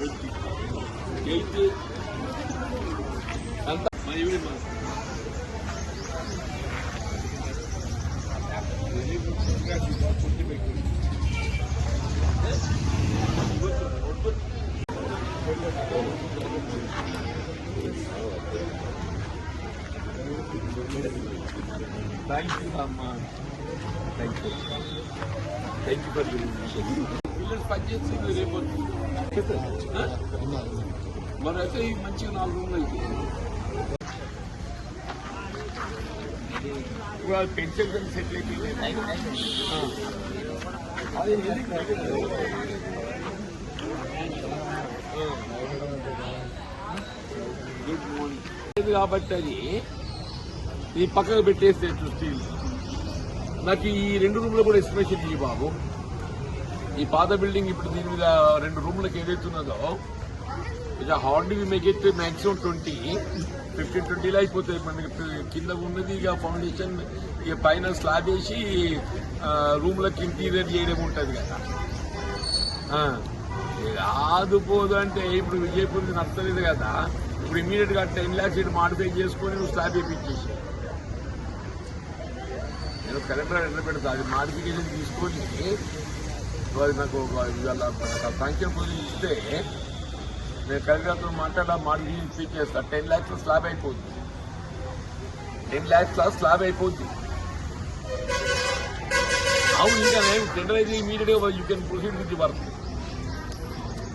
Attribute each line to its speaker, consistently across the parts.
Speaker 1: Eighth అంతా మా ఈవిడ మా థ్యాంక్ యూ అమ్మా thank you thank you for పిల్లలు పనిచేస్తుంది రేపు? మరి అయితే ఈ మంచిగా నాలుగు రూమ్లు అయితే. పెన్షన్ కింద సెటిల్ అయిపోయింది. కాబట్టి అది? ఈ పక్కకు పెట్టేస్తే స్టీల్ నాకు ఈ రెండు రూమ్లు కూడా ఎస్టిమేషన్ ఇవ్వు బాబు. ఈ పాత బిల్డింగ్ ఇప్పుడు దీని మీద రెండు రూమ్లకు ఏదైతే ఉన్నదో ఇక hard we make it maximum twenty fifteen ట్వంటీలో అయిపోతుంది మనకి కింద ఉన్నది ఇక ఫౌండేషన్ ఇక పైన స్లాబ్ వేసి రూమ్లకు ఇంటీరియర్ చేయడం ఉంటుంది కదా. రాదు పోదు అంటే ఇప్పుడు విజయపూర్ నచ్చలేదు కదా. ఇప్పుడు ఇమీడియట్గా టెన్ ల్యాక్స్ ఇటు మాడిఫై చేసుకొని నువ్వు స్లాబ్ వేయించేసి నేను కలెక్టర్ ఎంటర్ పెడతా అది మాడిఫికేషన్ తీసుకొని అది నాకు ఒక ఇవాళ నాకు ఇస్తే నేను కలెక్టర్తో మాట్లాడా మాడిఫికేషన్ ఇప్పించేస్తా టెన్ ల్యాక్స్ స్లాబ్ అయిపోద్ది. టెన్ ల్యాక్స్ స్లాబ్ అయిపోద్ది. అవును ఇంకా నేను టెండర్ అయితే ఇమీడియట్గా you can proceed with the work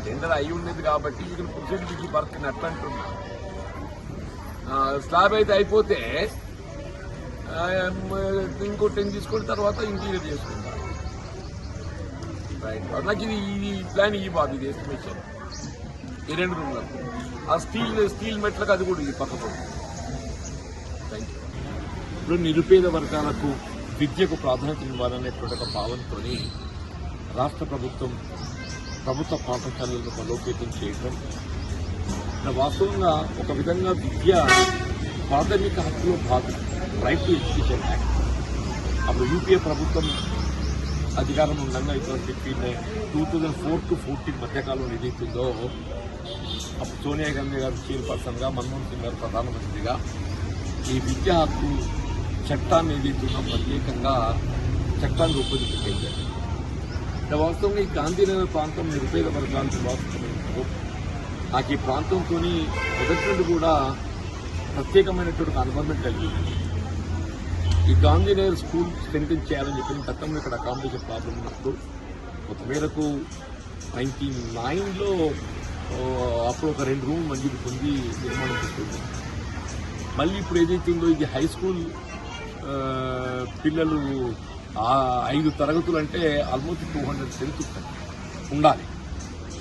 Speaker 1: tender అయి ఉండేది కాబట్టి you can proceed with the work అని అట్లా అంటున్నా స్లాబ్ అయితే అయిపోతే ఇంకో టెన్ తీసుకున్న తర్వాత ఇంటీరియర్ చేసుకుంటా. రైట్ నాకు ఇది ఈ ప్లాన్ ఈ బాబు ఇది ఎస్టిమేషన్ ఈ రెండు రూమ్లకు ఆ స్టీల్ స్టీల్ మెట్లకు అది కూడా ఇది పక్క థ్యాంక్ యూ ఇప్పుడు నిరుపేద వర్గాలకు విద్యకు ప్రాధాన్యత ఇవ్వాలనేటువంటి ఒక భావనతో రాష్ట్ర ప్రభుత్వం ప్రభుత్వ పాఠశాలలను బలోపేతం చేయడం. వాస్తవంగా ఒక విధంగా విద్య ప్రాథమిక హక్కులో భాగం రైట్ టు ఎడ్యుకేషన్ యాక్ట్ అప్పుడు యూపీఏ ప్రభుత్వం అధికారం ఉండగా ఇప్పుడు చెప్పింది two thousand four to fourteen మధ్యకాలంలో ఏదైతుందో అప్పుడు సోనియా గాంధీ గారు చైర్పర్సన్గా మన్మోహన్ సింగ్ గారు ప్రధానమంత్రిగా ఈ విద్యా హక్కు చట్టాన్ని ఏదైతుందో ప్రత్యేకంగా చట్టాన్ని రూపొందించారు వాస్తవంగా ఈ గాంధీనగర్ ప్రాంతం నిరుపేద వర్గాలకు వాస్తవం నాకు ఈ ప్రాంతంతో మొదటి నుండి కూడా ప్రత్యేకమైనటువంటి అనుబంధం కలిగింది. ఈ గాంధీనగర్ స్కూల్ స్ట్రెంగ్ చేయాలని చెప్పి గతంలో ఇక్కడ అకామిడేషన్ ప్రాబ్లం ఉన్నప్పుడు ఒక మేరకు నైన్టీ నైన్లో అప్పుడు ఒక రెండు రూమ్ మంజూరు పొంది నిర్మాణం చేస్తుంది మళ్ళీ ఇప్పుడు ఏదైతే ఉందో ఇది హై స్కూల్ పిల్లలు ఐదు తరగతులు అంటే ఆల్మోస్ట్ టూ హండ్రెడ్ స్ట్రెంత్ ఉంటుంది ఉండాలి.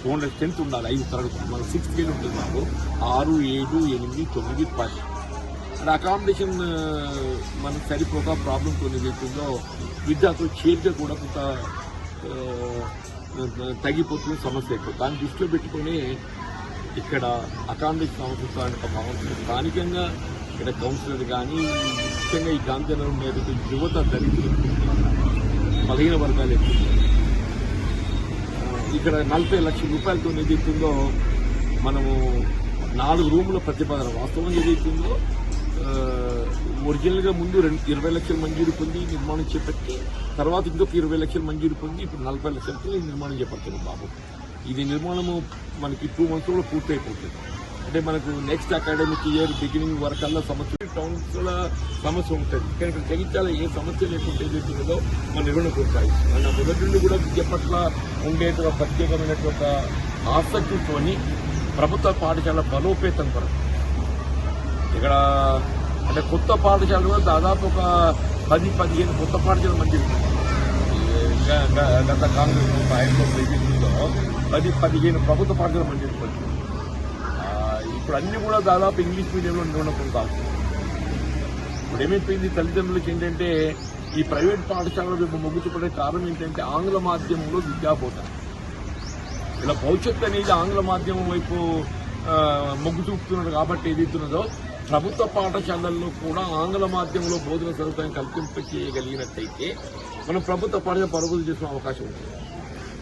Speaker 1: టూ హండ్రెడ్ స్ట్రెంత్ ఉండాలి ఐదు తరగతులు. మన సిక్స్త్ గ్రేడ్ ఉంటుంది మాకు. ఆరు ఏడు ఎనిమిది తొమ్మిది పది. అండ్ అకామిడేషన్ మనకు సరిపోక ప్రాబ్లం కొన్ని ఏదైతుందో విద్యార్థులు చేరిక కూడా కొంత uh, తగ్గిపోతున్న సమస్య ఎక్కువ. దాన్ని దృష్టిలో పెట్టుకొని ఇక్కడ అకామిడేషన్ సమస్య ఒక భావన స్థానికంగా ఇక్కడ కౌన్సిలర్ కానీ ముఖ్యంగా ఈ గాంధీనగరం మీద యువత దళితులు బలహీన వర్గాలు ఎక్కువ ఇక్కడ నలభై లక్షల రూపాయలతో ఏదైతుందో మనము నాలుగు రూముల ప్రతిపాదన వాస్తవం ఏదైతుందో ఒరిజినల్గా ముందు రెండు ఇరవై లక్షలు మంజూరు పొంది నిర్మాణం చేపట్టి తర్వాత ఇంకొక ఇరవై లక్షలు మంజూరు పొంది ఇప్పుడు నలభై లక్షలకి నిర్మాణం చేపడుతున్నాం బాబు. ఇది నిర్మాణము మనకి టూ మంత్స్లో పూర్తి అయిపోతుంది అంటే మనకు నెక్స్ట్ అకాడమిక్ ఇయర్ బిగినింగ్ వరకల్లా సమస్య టౌన్స్ల సమస్య ఉంటుంది. కానీ ఇక్కడ జగిత్యాల ఏ సమస్య లేకుండా ఏదైతుందో మన నిర్వహణ కొనసాగిస్తుంది. మన మొదటి నుండి కూడా విద్య పట్ల ఉండేటువంటి ప్రత్యేకమైనటువంటి ఒక ఆసక్తితోని ప్రభుత్వ పాఠశాల బలోపేతం కొరకు ఇక్కడ అంటే కొత్త పాఠశాలలు కూడా దాదాపు ఒక పది పదిహేను కొత్త పాఠశాల మంచిది గ- గ- గత కాంగ్రెస్ హయాంలో ఏదైతుందో పది పదిహేను ప్రభుత్వ పాఠశాల మంచిది ఇప్పుడు అన్ని కూడా దాదాపు ఇంగ్లీష్ మీడియంలో ఉండకుండా ఇప్పుడు ఏమైపోయింది? తల్లిదండ్రులకి ఏంటంటే ఈ ప్రైవేట్ పాఠశాలలో రేపు మొగ్గు చూపడే కారణం ఏంటంటే ఆంగ్ల మాధ్యమంలో విద్యాబోధ. ఇలా భవిష్యత్తు అనేది ఆంగ్ల మాధ్యమం వైపు మొగ్గు చూపుతున్నారు కాబట్టి ఏదైతున్నదో ప్రభుత్వ పాఠశాలల్లో కూడా ఆంగ్ల మాధ్యమంలో బోధన సదుపాయం కల్పింప చేయగలిగినట్టయితే మనం ప్రభుత్వ పాఠశాల పరుగులు చేసుకునే అవకాశం ఉంటుంది.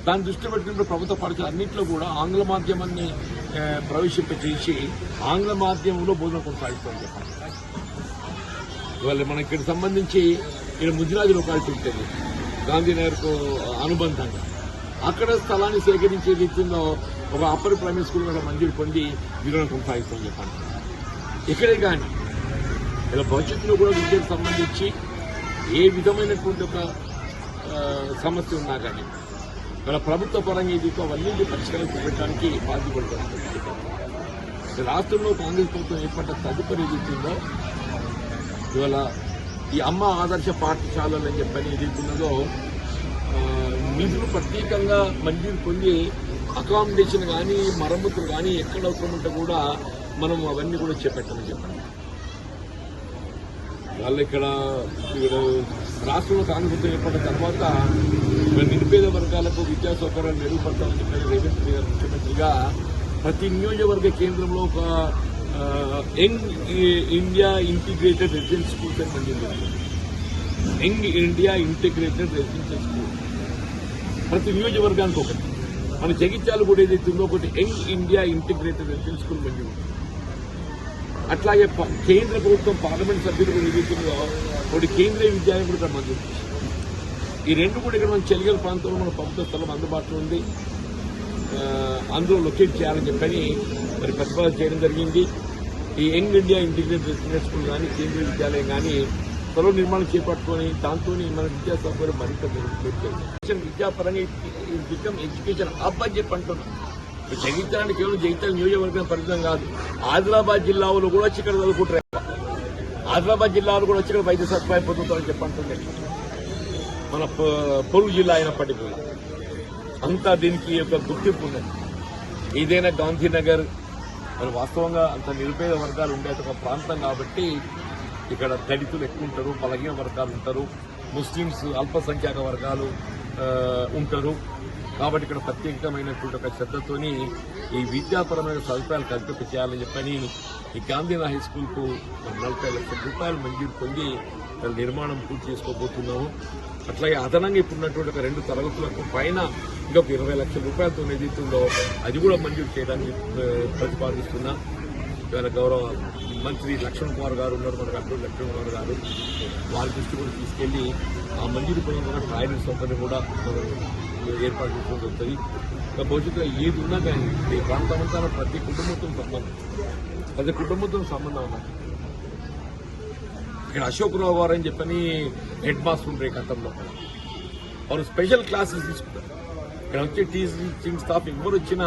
Speaker 1: దాన్ని దృష్టి పెట్టుకుంటే ప్రభుత్వ పాఠశాల అన్నింటిలో కూడా ఆంగ్ల మాధ్యమాన్ని ఆ, ప్రవేశింపచేసి ఆంగ్ల మాధ్యమంలో బోధన కొనసాగిస్తామని చెప్పాలి. ఇవాళ మనకి ఇక్కడ సంబంధించి ఇక్కడ ముదిరాజు లోకాలిటీ ఉంటుంది గాంధీనగర్కు అనుబంధంగా. అక్కడ స్థలాన్ని సేకరించే రీతిలో ఒక అప్పర్ ప్రైమరీ స్కూల్ కూడా మంజూరు పొంది వివరణ కొనసాగిస్తామని చెప్పాలి. ఇక్కడే కానీ. ఇలా భవిష్యత్తులో కూడా విద్యకు సంబంధించి ఏ విధమైనటువంటి ఒక సమస్య ఉన్నా కానీ ఇలా ప్రభుత్వ పరంగా ఇది అవన్నీ పరిష్కారం చూపించడానికి బాధ్యపడుతుంది రాష్ట్రంలో కాంగ్రెస్ ప్రభుత్వం ఏర్పడ్డ తదుపరి ఎదుగుతుందో ఇవాళ ఈ అమ్మ ఆదర్శ పాఠశాలలు అని చెప్పని ఎదుగుతున్నదో నిధులు ప్రత్యేకంగా మంజూరు పొంది అకామిడేషన్ కానీ మరమ్మతులు కానీ ఎక్కడ అవసరం ఉంటే కూడా మనం అవన్నీ కూడా చేపట్టమని చెప్పండి. వాళ్ళు ఇక్కడ రాష్ట్రంలో కాంగ్రెస్ ఏర్పడిన తర్వాత నిరుపేద వర్గాలకు విద్యా సౌకర్యాలు మెరుగుపడతామని చెప్పిన రేవంత్ రెడ్డి గారు ముఖ్యమంత్రిగా ప్రతి నియోజకవర్గ కేంద్రంలో ఒక young India integrated residence schools అని young India integrated residential school. ప్రతి నియోజకవర్గానికి ఒకటి. మన జగిత్యాలు కూడా ఏదైతే ఉందో ఒకటి young India integrated residence school మంజూరు అట్లాగే కేంద్ర ప్రభుత్వం పార్లమెంట్ సభ్యులు కూడా ఒకటి కేంద్రీయ విద్యాలయం కూడా మంజూరు ఈ రెండు కూడా ఇక్కడ మనం చెలిగల ప్రాంతంలో మన ప్రభుత్వ స్థలం అందుబాటులో ఉంది అందులో లొకేట్ చేయాలని చెప్పని మరి ప్రతిపాదన చేయడం జరిగింది ఈ young India integrated residence school కానీ కేంద్రీయ విద్యాలయం కానీ త్వరలో నిర్మాణం చేపట్టుకొని దాంతో మన విద్యా సౌకర్యం మరింత మెరుగుపడుతుంది విద్యాపరంగా బికమ్ ఎడ్యుకేషన్ హబ్ అని చెప్పి అంటున్నాం ఇప్పుడు కేవలం జగిత్యాల నియోజకవర్గం పరిమితం కాదు. ఆదిలాబాద్ జిల్లాలో కూడా వచ్చి ఇక్కడ చదువుకుంటారు. ఆదిలాబాద్ జిల్లాలో కూడా వచ్చి ఇక్కడ వైద్య సదుపాయం పొందుతామని చెప్పంటుంది మన పొ- పొరుగు జిల్లా అయినప్పటికీ అంతా దీనికి ఒక గుర్తింపు ఉన్నది. ఏదైనా గాంధీనగర్ మరి వాస్తవంగా అంత నిరుపేద వర్గాలు ఉండే ఒక ప్రాంతం కాబట్టి ఇక్కడ దళితులు ఎక్కువ ఉంటారు బలహీన వర్గాలు ఉంటారు ముస్లిమ్స్ అల్పసంఖ్యాక వర్గాలు ఉంటారు. కాబట్టి ఇక్కడ ప్రత్యేకమైనటువంటి ఒక శ్రద్ధతోని ఈ విద్యాపరమైన సదుపాయాలు కల్పింప చేయాలని చెప్పని ఈ గాంధీన హై స్కూల్కు నలభై లక్షల రూపాయలు మంజూరు పొంది దాని నిర్మాణం పూర్తి చేసుకోబోతున్నాము. అట్లాగే అదనంగా ఇప్పుడున్నటువంటి ఒక రెండు తరగతులకు పైన ఇంకొక ఇరవై లక్షల రూపాయలతో ఏదైతుందో అది కూడా మంజూరు చేయడానికి ఆ, ప్రతిపాదిస్తున్నా. ఇవాళ గౌరవ మంత్రి లక్ష్మణ్ కుమార్ గారు ఉన్నారు మన అడ్డు లక్ష్మణ్ కుమార్ గారు. వారి దృష్టి కూడా తీసుకెళ్ళి ఆ మంజూరు పొందిన కూడా ట్రాయల్ సౌకర్యం కూడా ఏర్పాటు చేసుకోవడం జరుగుతుంది. ఇంకా భవిష్యత్తులో ఏది ఉన్నా కానీ ఈ ప్రాంతం అంతా ప్రతి కుటుంబంతో సంబంధం. ప్రతి కుటుంబంతో సంబంధం ఉన్నా ఇక్కడ అశోక్ రావు గారు అని చెప్పని హెడ్ మాస్టర్ ఉంటారు గతంలో వారు స్పెషల్ క్లాసెస్ తీసుకుంటారు. ఇక్కడ వచ్చే టీచింగ్ స్టాఫ్ ఎవరు వచ్చినా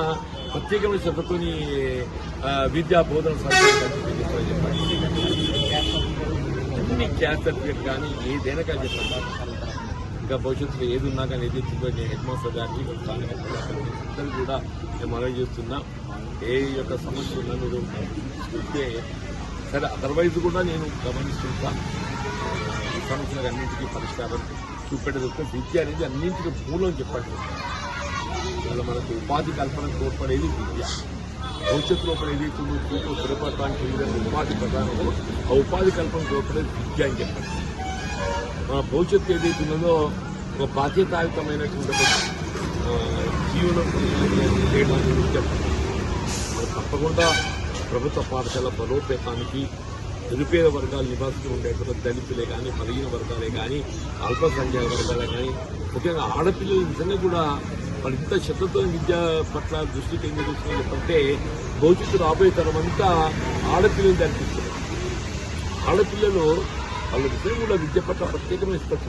Speaker 1: ప్రత్యేకమైన శ్రద్ధతోని విద్యా బోధన అన్ని క్యాస్ట్ సర్టిఫికేట్ కానీ ఏదైనా కానీ చెప్పండి. ఇంకా భవిష్యత్తులో ఏది ఉన్నా కానీ ఏది ఇచ్చిందో నేను హెడ్ మాస్టర్ గారికి అందరూ కూడా నేను మనవి చేస్తున్నా. ఏ యొక్క సమస్య ఉన్నా మీరు చూస్తే సరే అదర్వైజ్ కూడా నేను గమనిస్తుంటా. ఈ సమస్యలకు అన్నింటికీ పరిష్కారం చూపెట్టేది విద్య అనేది అన్నింటికీ మూలం చెప్పండి. ఇవాళ మనకు ఉపాధి కల్పన తోడ్పడేది విద్య. భవిష్యత్తులో కూడా ఏదైతే ఉందో చూపు స్థిరపడటానికి ఏదైనా ఉపాధి ప్రధానమో ఆ ఉపాధి కల్పన తోడ్పడేది విద్య అని చెప్పండి మన భవిష్యత్తు ఏదైతే ఉన్నదో ఒక బాధ్యతాయుతమైనటువంటి జీవనం చేయడానికి చెప్పండి మరి తప్పకుండా ప్రభుత్వ పాఠశాల బలోపేతానికి నిరుపేద వర్గాలు నివాసితులు ఉండేటువంటి దళితులే కానీ బలహీన వర్గాలే కానీ అల్పసంఖ్యాక వర్గాలే కానీ ముఖ్యంగా ఆడపిల్లలు నిజంగా కూడా మరి ఇంత శ్రద్ధతో విద్య పట్ల దృష్టి కేంద్రీకరిస్తున్నారు భవిష్యత్తు రాబోయే తరం అంతా ఆడపిల్లలు కనిపిస్తున్నారు ఆడపిల్లలు వాళ్ళ నిజంగా కూడా విద్య పట్ల ప్రత్యేకమైన ఇష్టం